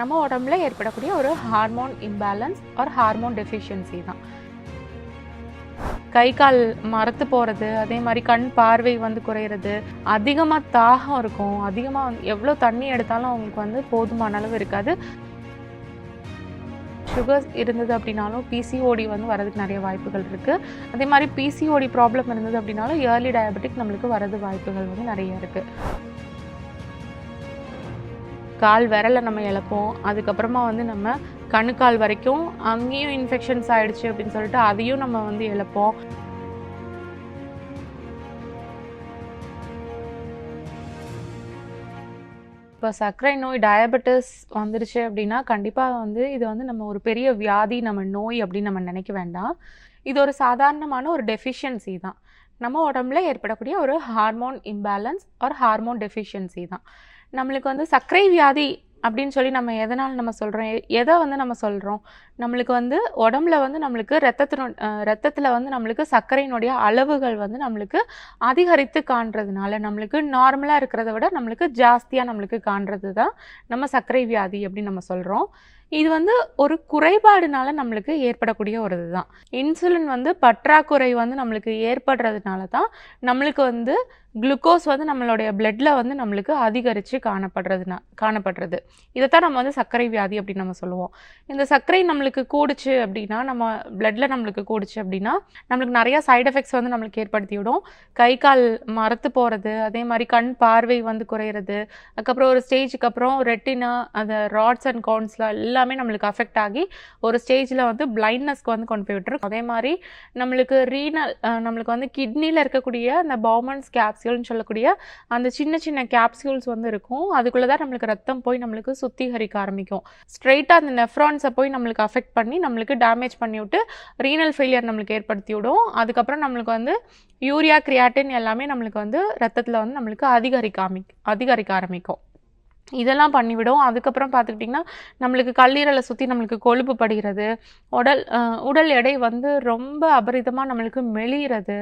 நம்ம உடம்புல ஏற்படக்கூடிய ஒரு ஹார்மோன் இம்பேலன்ஸ் ஒரு ஹார்மோன் டெஃபிஷியன்சி தான். கை கால் மரத்து போகிறது அதே மாதிரி கண் பார்வை வந்து குறையிறது அதிகமாக தாகம் இருக்கும் அதிகமாக எவ்வளோ தண்ணி எடுத்தாலும் அவங்களுக்கு வந்து போதுமான அளவு இருக்காது. சுகர் இருந்தது அப்படின்னாலும் பிசிஓடி வந்து வரதுக்கு நிறைய வாய்ப்புகள் இருக்குது அதே மாதிரி பிசிஓடி ப்ராப்ளம் இருந்தது அப்படின்னாலும் ஏர்லி டயபெட்டிக் நம்மளுக்கு வரது வாய்ப்புகள் வந்து நிறைய இருக்குது கால் விரலை நம்ம இழப்போம். அதுக்கப்புறமா வந்து நம்ம கணுக்கால் வரைக்கும் அங்கேயும் இன்ஃபெக்ஷன்ஸ் ஆகிடுச்சு அப்படின்னு சொல்லிட்டு அதையும் நம்ம வந்து இழப்போம். இப்போ சர்க்கரை நோய் டயபெட்டிஸ் வந்துருச்சு அப்படின்னா கண்டிப்பாக வந்து இது வந்து நம்ம ஒரு பெரிய வியாதி நம்ம நோய் அப்படின்னு நம்ம நினைக்க வேண்டாம். இது ஒரு சாதாரணமான ஒரு டெஃபிஷியன்சி தான். நம்ம உடம்புல ஏற்படக்கூடிய ஒரு ஹார்மோன் இம்பேலன்ஸ் ஒரு ஹார்மோன் டெஃபிஷியன்சி தான். நம்மளுக்கு வந்து சர்க்கரை வியாதி அப்படின்னு சொல்லி நம்ம எதனால் நம்ம சொல்கிறோம் எதை வந்து நம்ம சொல்கிறோம் நம்மளுக்கு வந்து உடம்புல வந்து நம்மளுக்கு ரத்தத்தினோ ரத்தத்தில் வந்து நம்மளுக்கு சர்க்கரையினுடைய அளவுகள் வந்து நம்மளுக்கு அதிகரித்து காண்றதுனால நம்மளுக்கு நார்மலாக இருக்கிறத விட நம்மளுக்கு ஜாஸ்தியாக நம்மளுக்கு காண்றது தான் நம்ம சர்க்கரை வியாதி அப்படின்னு நம்ம சொல்கிறோம் இது வந்து ஒரு குறைபாடுனால நம்மளுக்கு ஏற்படக்கூடிய ஒரு இதுதான் இன்சுலின் வந்து பற்றாக்குறை வந்து நம்மளுக்கு ஏற்படுறதுனால தான் நம்மளுக்கு வந்து குளுக்கோஸ் வந்து நம்மளுடைய பிளட்டில் வந்து நம்மளுக்கு அதிகரித்து காணப்படுறதுனா காணப்படுறது. இதைத்தான் நம்ம வந்து சர்க்கரை வியாதி அப்படின்னு நம்ம சொல்லுவோம். இந்த சர்க்கரை நம்மளுக்கு கூடுச்சு அப்படின்னா நம்ம பிளட்ல நம்மளுக்கு கூடுச்சு அப்படின்னா நம்மளுக்கு நிறைய சைடு எஃபெக்ட்ஸ் வந்து நம்மளுக்கு ஏற்படுத்தி விடும் கை கால் மரத்து போகிறது அதே மாதிரி கண் பார்வை வந்து குறையிறது அதுக்கப்புறம் ஒரு ஸ்டேஜுக்கு அப்புறம் ரெட்டினா அந்த ராட்ஸ் அண்ட் கோன்ஸ்ல எல்லாமே நம்மளுக்கு அஃபெக்ட் ஆகி ஒரு ஸ்டேஜில் வந்து பிளைண்ட்னஸ்க்கு வந்து கொண்டு போய் விட்டுரும். அதே மாதிரி நம்மளுக்கு ரீனல் நம்மளுக்கு வந்து கிட்னியில் இருக்கக்கூடிய அந்த பவுமன்ஸ் கேப்சியூல்னு சொல்லக்கூடிய அந்த சின்ன சின்ன கேப்சியூல்ஸ் வந்து இருக்கும். அதுக்குள்ளே தான் நம்மளுக்கு ரத்தம் போய் நம்மளுக்கு சுத்திகரிக்க ஆரம்பிக்கும். ஸ்ட்ரெயிட்டாக அந்த நெஃப்ரான்ஸை போய் நம்மளுக்கு அஃபெக்ட் பண்ணி நம்மளுக்கு டேமேஜ் பண்ணிவிட்டு ரீனல் ஃபெயிலியர் நம்மளுக்கு ஏற்படுத்தி விடும் அதுக்கப்புறம் நம்மளுக்கு வந்து யூரியா கிரியாட்டின் எல்லாமே நம்மளுக்கு வந்து ரத்தத்தில் வந்து நம்மளுக்கு அதிகரிக்க ஆரம்பி அதிகரிக்க ஆரம்பிக்கும். இதெல்லாம் பண்ணிவிடும். அதுக்கப்புறம் பார்த்துக்கிட்டிங்கன்னா நம்மளுக்கு கல்லீரலை சுற்றி நம்மளுக்கு கொழுப்பு படுகிறது. உடல் உடல் எடை வந்து ரொம்ப அபரிதமாக நம்மளுக்கு மெலிகிறது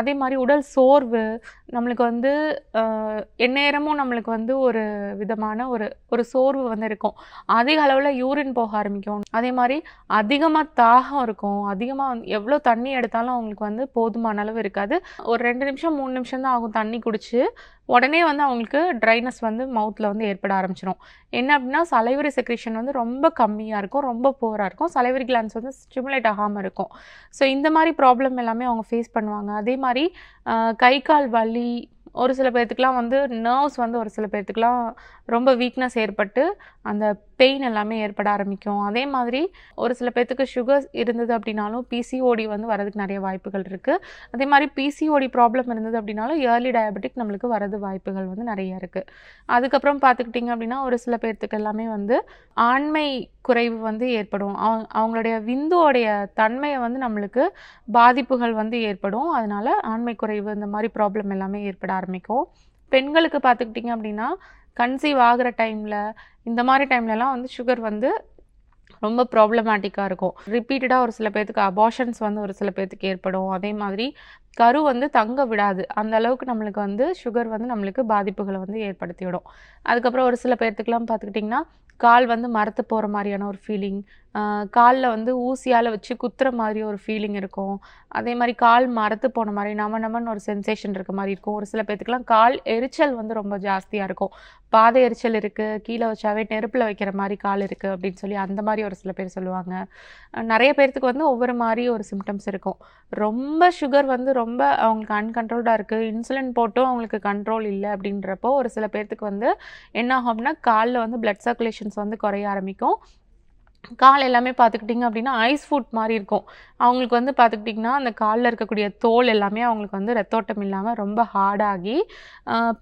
அதே மாதிரி உடல் சோர்வு நம்மளுக்கு வந்து எந்நேரமும் நம்மளுக்கு வந்து ஒரு விதமான ஒரு ஒரு சோர்வு வந்து இருக்கும். அதிக அளவில் யூரின் போக ஆரம்பிக்கும். அதே மாதிரி அதிகமாக தாகம் இருக்கும். அதிகமாக வந்து எவ்வளோ தண்ணி எடுத்தாலும் அவங்களுக்கு வந்து போதுமான அளவு இருக்காது. ஒரு ரெண்டு நிமிஷம் மூணு நிமிஷம் தான் ஆகும் தண்ணி குடிச்சு. உடனே வந்து அவங்களுக்கு ட்ரைனஸ் வந்து மவுத்தில் வந்து ஏற்பட ஆரம்பிச்சிடும் என்ன அப்படின்னா சலைவரி செக்ரேஷன் வந்து ரொம்ப கம்மியாக இருக்கும் ரொம்ப போராக இருக்கும். சலைவரி கிளான்ஸ் வந்து ஸ்டிமுலேட் ஆகாமல் இருக்கும். ஸோ இந்த மாதிரி ப்ராப்ளம் எல்லாமே அவங்க ஃபேஸ் பண்ணுவாங்க. அதே மாதிரி கை கால் வலி ஒரு சில பேர்த்துக்கெலாம் வந்து நர்வ்ஸ் வந்து ஒரு சில பேர்த்துக்கெலாம் ரொம்ப வீக்னஸ் ஏற்பட்டு அந்த பெயின் எல்லாமே ஏற்பட ஆரம்பிக்கும். அதே மாதிரி ஒரு சில பேர்த்துக்கு சுகர் இருந்தது அப்படின்னாலும் பிசிஓடி வந்து வரதுக்கு நிறைய வாய்ப்புகள் இருக்குது அதே மாதிரி பிசிஓடி ப்ராப்ளம் இருந்தது அப்படின்னாலும் ஏர்லி டயபெட்டிக் நம்மளுக்கு வரது வாய்ப்புகள் வந்து நிறைய இருக்குது அதுக்கப்புறம் பார்த்துக்கிட்டிங்க அப்படின்னா ஒரு சில பேர்த்துக்கு எல்லாமே வந்து ஆண்மை குறைவு வந்து ஏற்படும். அவங்க அவங்களுடைய விந்துவோடைய தன்மையை வந்து நம்மளுக்கு பாதிப்புகள் வந்து ஏற்படும். அதனால ஆண்மை குறைவு இந்த மாதிரி ப்ராப்ளம் எல்லாமே ஏற்பட ஆரம்பிக்கும். பெண்களுக்கு பார்த்துக்கிட்டிங்க அப்படின்னா கன்சீவ் ஆகிற டைமில் இந்த மாதிரி டைம்லலாம் வந்து சுகர் வந்து ரொம்ப ப்ராப்ளமேட்டிக்காக இருக்கும். ரிப்பீட்டடாக ஒரு சில பேர்த்துக்கு அபார்ஷன்ஸ் வந்து ஒரு சில பேர்த்துக்கு ஏற்படும். அதே மாதிரி கரு வந்து தங்க விடாது. அந்த அளவுக்கு நம்மளுக்கு வந்து சுகர் வந்து நம்மளுக்கு பாதிப்புகளை வந்து ஏற்படுத்திவிடும். அதுக்கப்புறம் ஒரு சில பேர்த்துக்கெலாம் பார்த்துக்கிட்டிங்கன்னா கால் வந்து மரத்து போகிற மாதிரியான ஒரு ஃபீலிங் காலில் வந்து ஊசியால் வச்சு குத்துற மாதிரி ஒரு ஃபீலிங் இருக்கும். அதே மாதிரி கால் மரத்து போன மாதிரி நம நமன்னு ஒரு சென்சேஷன் இருக்க மாதிரி இருக்கும். ஒரு சில பேர்த்துக்குலாம் கால் எரிச்சல் வந்து ரொம்ப ஜாஸ்தியாக இருக்கும். பாதை எரிச்சல் இருக்குது கீழே வச்சாவே நெருப்பில் வைக்கிற மாதிரி கால் இருக்குது அப்படின்னு சொல்லி அந்த மாதிரி ஒரு சில பேர் சொல்லுவாங்க. நிறைய பேர்த்துக்கு வந்து ஒவ்வொரு மாதிரி ஒரு சிம்டம்ஸ் இருக்கும். ரொம்ப சுகர் வந்து ரொம்ப அவங்களுக்கு அன்கண்ட்ரோல்டாக இருக்குது இன்சுலின் போட்டும் அவங்களுக்கு கண்ட்ரோல் இல்லை அப்படின்றப்போ ஒரு சில பேர்த்துக்கு வந்து என்ன ஆகும்னா காலில் வந்து பிளட் சர்க்குலேஷன்ஸ் வந்து குறைய ஆரம்பிக்கும். கால் எல்லாமே பார்த்துக்கிட்டிங்க அப்படின்னா ஐஸ் ஃபுட் மாதிரி இருக்கும். அவங்களுக்கு வந்து பார்த்துக்கிட்டிங்கன்னா அந்த காலில் இருக்கக்கூடிய தோல் எல்லாமே அவங்களுக்கு வந்து ரத்தோட்டம் இல்லாமல் ரொம்ப ஹார்டாகி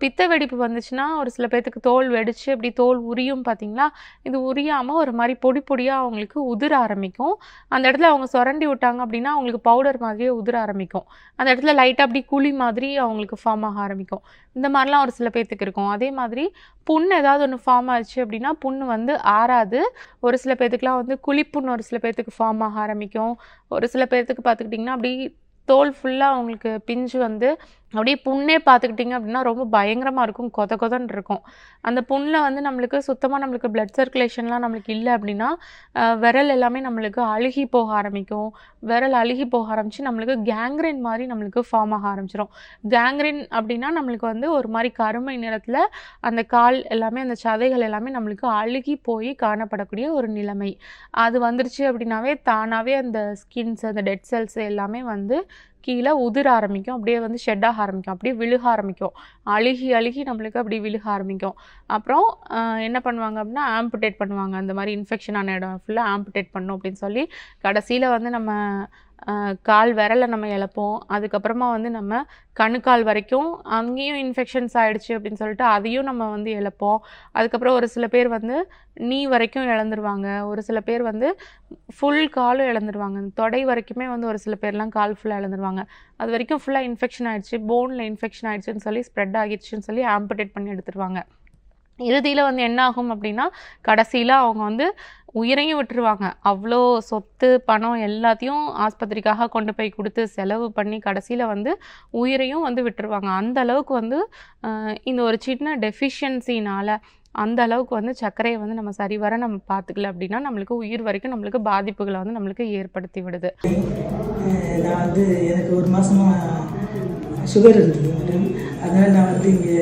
பித்த வெடிப்பு வந்துச்சுன்னா ஒரு சில பேர்த்துக்கு தோல் வெடிச்சு அப்படி தோல் உரியும் பார்த்திங்களா இது உரியாமல் ஒரு மாதிரி பொடி பொடியாக அவங்களுக்கு உதிர ஆரம்பிக்கும். அந்த இடத்துல அவங்க சுரண்டி விட்டாங்க அப்படின்னா அவங்களுக்கு பவுடர் மாதிரியே உதிர ஆரம்பிக்கும். அந்த இடத்துல லைட்டாக அப்படி குழி மாதிரி அவங்களுக்கு ஃபார்ம் ஆக ஆரம்பிக்கும். இந்த மாதிரிலாம் ஒரு சில பேர்த்துக்கு இருக்கும். அதே மாதிரி புண் ஏதாவது ஒன்று ஃபார்ம் ஆச்சு அப்படின்னா புண்ணு வந்து ஆறாது. ஒரு சில பேர்த்துக்குலாம் வந்து குளிப்புன்னு ஒரு சில பேர்த்துக்கு ஃபார்ம் ஆக ஆரம்பிக்கும். ஒரு சில பேர்த்துக்கு பார்த்துக்கிட்டிங்கன்னா அப்படி தோல் ஃபுல்லாக அவங்களுக்கு பிஞ்சு வந்து அப்படியே புண்ணே பார்த்துக்கிட்டிங்க அப்படின்னா ரொம்ப பயங்கரமாக இருக்கும் கொத கொதன்னு இருக்கும். அந்த புண்ணில் வந்து நம்மளுக்கு சுத்தமாக நம்மளுக்கு பிளட் சர்க்குலேஷன்லாம் நம்மளுக்கு இல்லை அப்படின்னா விரல் எல்லாமே நம்மளுக்கு அழுகி போக ஆரம்பிக்கும். விரல் அழுகி போக ஆரம்பித்து நம்மளுக்கு கேங்க்ரைன் மாதிரி நம்மளுக்கு ஃபார்ம் ஆக ஆரம்பிச்சிடும் கேங்க்ரைன் அப்படின்னா நம்மளுக்கு வந்து ஒரு மாதிரி கருமை நிறத்தில் அந்த கால் எல்லாமே அந்த சதைகள் எல்லாமே நம்மளுக்கு அழுகி போய் காணப்படக்கூடிய ஒரு நிலைமை. அது வந்துருச்சு அப்படின்னாவே தானாகவே அந்த ஸ்கின்ஸ் அந்த டெட் செல்ஸ் எல்லாமே வந்து கீழே உதிர ஆரம்பிக்கும். அப்படியே வந்து ஷெட் ஆக ஆரம்பிக்கும். அப்படியே விழுக ஆரம்பிக்கும். அழுகி அழுகி நம்மளுக்கு அப்படி விழுக ஆரம்பிக்கும். அப்புறம் என்ன பண்ணுவாங்க அப்படின்னா ஆம்புடேட் பண்ணுவாங்க. அந்த மாதிரி இன்ஃபெக்ஷன் ஆன இடம் ஃபுல்லாக ஆம்புடேட் பண்ணும் அப்படின்னு சொல்லி கடைசியில் வந்து நம்ம கால் விரலை நம்ம இழப்போம். அதுக்கப்புறமா வந்து நம்ம கணுக்கால் வரைக்கும் அங்கேயும் இன்ஃபெக்ஷன்ஸ் ஆகிடுச்சு அப்படின்னு சொல்லிட்டு அதையும் நம்ம வந்து இழப்போம். அதுக்கப்புறம் ஒரு சில பேர் வந்து நீ வரைக்கும் இழந்துருவாங்க. ஒரு சில பேர் வந்து ஃபுல் காலும் இழந்துருவாங்க. தொடை வரைக்குமே வந்து ஒரு சில பேர்லாம் கால் ஃபுல்லாக இழந்துருவாங்க. அது வரைக்கும் ஃபுல்லாக இன்ஃபெக்ஷன் ஆயிடுச்சு. போனில் இன்ஃபெக்ஷன் ஆயிடுச்சுன்னு சொல்லி ஸ்ப்ரெட் ஆகிடுச்சுன்னு சொல்லி ஆம்புடேட் பண்ணி எடுத்துருவாங்க. இறுதியில் வந்து என்ன ஆகும் அப்படின்னா கடைசியில் அவங்க வந்து உயிரையும் விட்டுருவாங்க. அவ்வளோ சொத்து பணம் எல்லாத்தையும் ஆஸ்பத்திரிக்காக கொண்டு போய் கொடுத்து செலவு பண்ணி கடைசியில் வந்து உயிரையும் வந்து விட்டுருவாங்க. அந்த அளவுக்கு வந்து இந்த ஒரு சின்ன டெஃபிஷியன்சினால் அந்த அளவுக்கு வந்து சர்க்கரையை வந்து நம்ம சரிவர நம்ம பார்த்துக்கல அப்படின்னா நம்மளுக்கு உயிர் வரைக்கும் நம்மளுக்கு பாதிப்புகளை வந்து நம்மளுக்கு ஏற்படுத்தி விடுது. நான் வந்து எனக்கு ஒரு மாதமாக சுகர் இருந்தது மேடம் அதனால் நான் வந்து இங்கே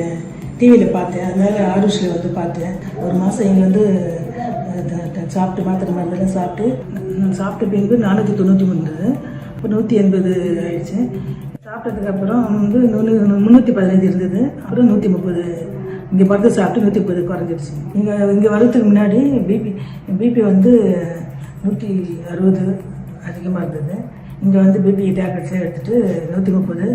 டிவியில் பார்த்தேன். அதனால ஆருஷில் வந்து பார்த்தேன். ஒரு மாதம் இங்கே வந்து சாப்பிட்டு மாத்திரை மருந்தெல்லாம் சாப்பிட்டு நான் சாப்பிட்ட பின்பு நானூற்றி தொண்ணூற்றி மூணு இப்போ நூற்றி எண்பது ஆயிடுச்சு. சாப்பிட்டதுக்கப்புறம் வந்து நூறு முந்நூற்றி பதினஞ்சு இருந்தது. அப்புறம் நூற்றி முப்பது. இங்கே மருந்து சாப்பிட்டு நூற்றி முப்பது குறைஞ்சிடுச்சு. இங்கே இங்கே வர்றதுக்கு முன்னாடி பிபி பிபி வந்து நூற்றி அறுபது அதிகமாக இருந்தது. இங்கே வந்து பிபி டேப்லெட்ஸ்லாம் எடுத்துகிட்டு நூற்றி முப்பது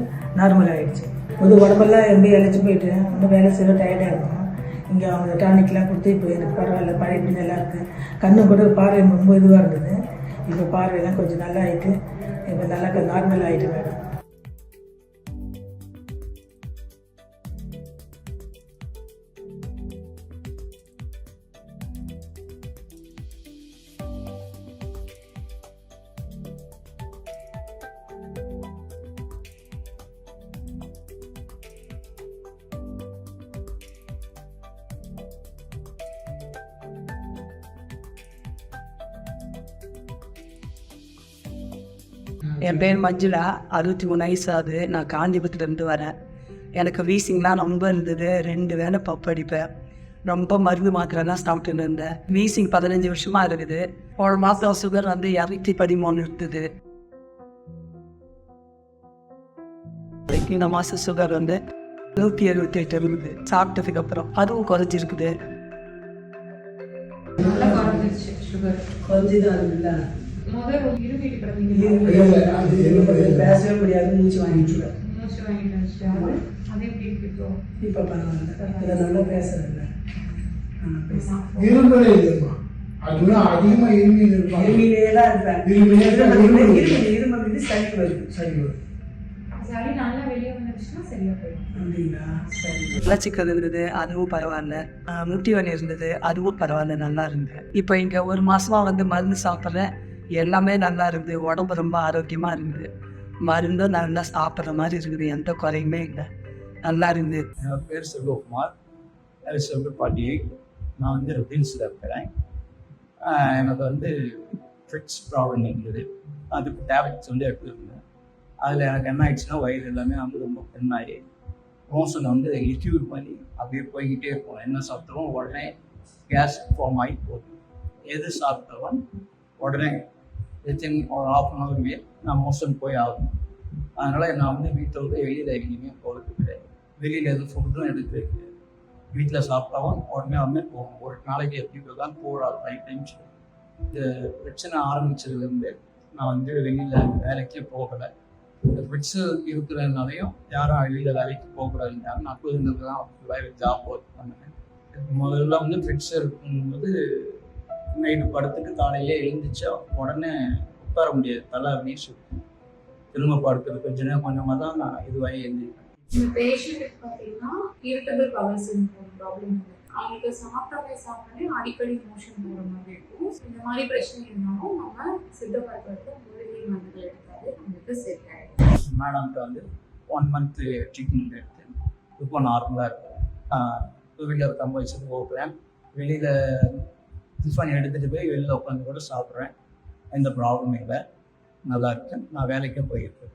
நார்மல் ஆகிடுச்சு ஒரு உடம்பெல்லாம் எப்படி அழைச்சி போயிட்டு இன்னும் வேலை செய்ய டயர்டாக இருக்கும். இங்கே அவங்க டானிக்லாம் கொடுத்து இப்போ எனக்கு பரவாயில்ல பழையபடி நல்லா இருக்குது கண்ணும் கூட பார்வை ரொம்ப இதுவாக இருந்தது. இப்போ பார்வையெல்லாம் கொஞ்சம் நல்லா ஆகிட்டு இப்போ நல்லா நார்மல் ஆகிட்டு மேடம் என் பேர் மஞ்சுளா. அறுபத்தி மூணு வயசு ஆகுது. நான் காஞ்சிபுரத்துலேருந்து வரேன். எனக்கு வீசிங்லாம் ரொம்ப இருந்தது. ரெண்டு வேளை பப்பு அடிப்பேன். ரொம்ப மருந்து மாத்திரை தான் சாப்பிட்டுன்னு இருந்தேன். வீசிங் பதினஞ்சு வருஷமாக இருக்குது. ஒரு மாதம் சுகர் வந்து இரநூத்தி பதிமூணு இருந்தது. இந்த மாதம் சுகர் வந்து நூற்றி எழுபத்தி எட்டு இருக்குது சாப்பிட்டதுக்கு அப்புறம் அதுவும் குறைஞ்சிருக்குது. கொஞ்சம் தான் இருக்குல்ல பேசவே முடியாது மூச்சு வாங்கிட்டு இப்போ பரவாயில்ல. நல்லா இரும்பலே அதுதான் அதிகமா தான் இருப்பேன் இருமல் வந்து சளி வருது இருந்தது அதுவும் பரவாயில்ல. முட்டி வலி இருந்தது அதுவும் பரவாயில்ல நல்லா இருந்தது. இப்போ இங்கே ஒரு மாசமா வந்து மருந்து சாப்பிட்றேன் எல்லாமே நல்லா இருக்குது. உடம்பு ரொம்ப ஆரோக்கியமாக இருக்குது. மருந்தும் நல்லா சாப்பிட்ற மாதிரி இருக்குது. எந்த குறையுமே இல்லை. நல்லா இருந்தது என் பேர் செல்வகுமார். செல்வ செல்வப்பாட்டி நான் வந்து ரிபீல்ஸில் இருக்கிறேன் எனக்கு வந்து ஃபிட்ஸ் ப்ராப்ளம் இருந்தது அதுக்கு டேப்லெட்ஸ் வந்து எடுத்துருந்தேன் அதில் எனக்கு என்ன ஆயிடுச்சுன்னா வயிறு எல்லாமே வந்து ரொம்ப பெண்ணாயி. மோஷன் வந்து லிக்யூட் பண்ணி அப்படியே போய்கிட்டே இருக்கும். என்ன சாப்பிட்டாலும் உடனே கேஸ் ஃபார்ம் ஆகி போகும் எது சாப்பிட்டாலும் உடனே வித்தின் ஒரு ஹாஃப் அன் ஹவர்லேயே நான் மோஷன் போய் ஆகணும். அதனால் நான் வந்து வீட்டை விட்டு வெளியில் எங்கேயுமே போகிறது கிடையாது. வெளியில் எதுவும் ஃபுட்டும் எடுக்கிறது கிடையாது. வீட்டில் சாப்பிட்டாவும் உடனே வந்து போகும் ஒரு நாளைக்கு எப்படி தான் போகிறாள் ஃபைவ் டைம்ஸ் இந்த பிரச்சனை ஆரம்பிச்சதுலேருந்து நான் வந்து வெளியில் வேலைக்கே போகலை. இந்த பிரச்சனை இருக்கிறதுனாலையும் யாரும் வெளியில் வேலைக்கு போகக்கூடாதுன்றாங்க நான் புதுங்கிறது தான் வேலை ஜாப் ஒர்க் பண்ணேன் முதல்ல வந்து ஃபிட்ஸ் இருக்கும்போது நைட்டு படத்துக்கு காலையிலே எழுந்திரிச்சா உடனே உட்கார முடியாது. தலை சுற்றும் திரும்ப படுக்கிறது கொஞ்ச நேரம் கொஞ்சமாக தான் நான் இதுவாகி எழுந்திருப்பேன். இந்த பேஷண்ட்டுக்கு பார்த்தீங்கன்னா இரிட்டபிள் பவர் சிண்ட்ரோம் ப்ராப்ளம் அவங்களுக்கு சாப்பிட்டாலே சாப்பிட்டாலே அடிக்கடி மோஷன் போகிற மாதிரி இருக்கும். இந்த மாதிரி பிரச்சனை இருந்தாலும் நம்ம சித்த மருத்துவத்தை மூலிகை மருந்துகள் எடுத்தாலே நம்மளுக்கு செட் ஆகிடும் மேடம்கிட்ட வந்து ஒன் மந்த்து ட்ரீட்மெண்ட் எடுத்து இப்போ நார்மலாக இருக்கும். டூ வீலர் கம்பல்சரி போகிறேன் வெளியில் டிஃபன் எடுத்துகிட்டு போய் வெளியில் உட்காந்து கூட சாப்பிட்றேன். எந்த ப்ராப்ளமும் இல்லை. நல்லா இருக்கேன் நான் வேலைக்கும் போயிருக்கேன்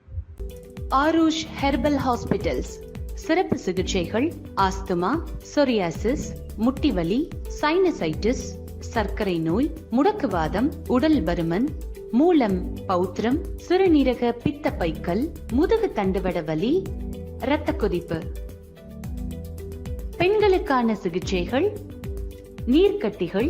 ஆரூஷ் ஹெர்பல் ஹாஸ்பிட்டல்ஸ் சிறப்பு சிகிச்சைகள் ஆஸ்துமா சொரியாசிஸ் முட்டிவலி சைனசைட்டிஸ் சர்க்கரை நோய் முடக்குவாதம் உடல் பருமன் மூலம் பௌத்திரம் சிறுநீரக பித்த பைக்கல் முதுகு தண்டுவட வலி இரத்த கொதிப்பு. பெண்களுக்கான சிகிச்சைகள் நீர்க்கட்டிகள்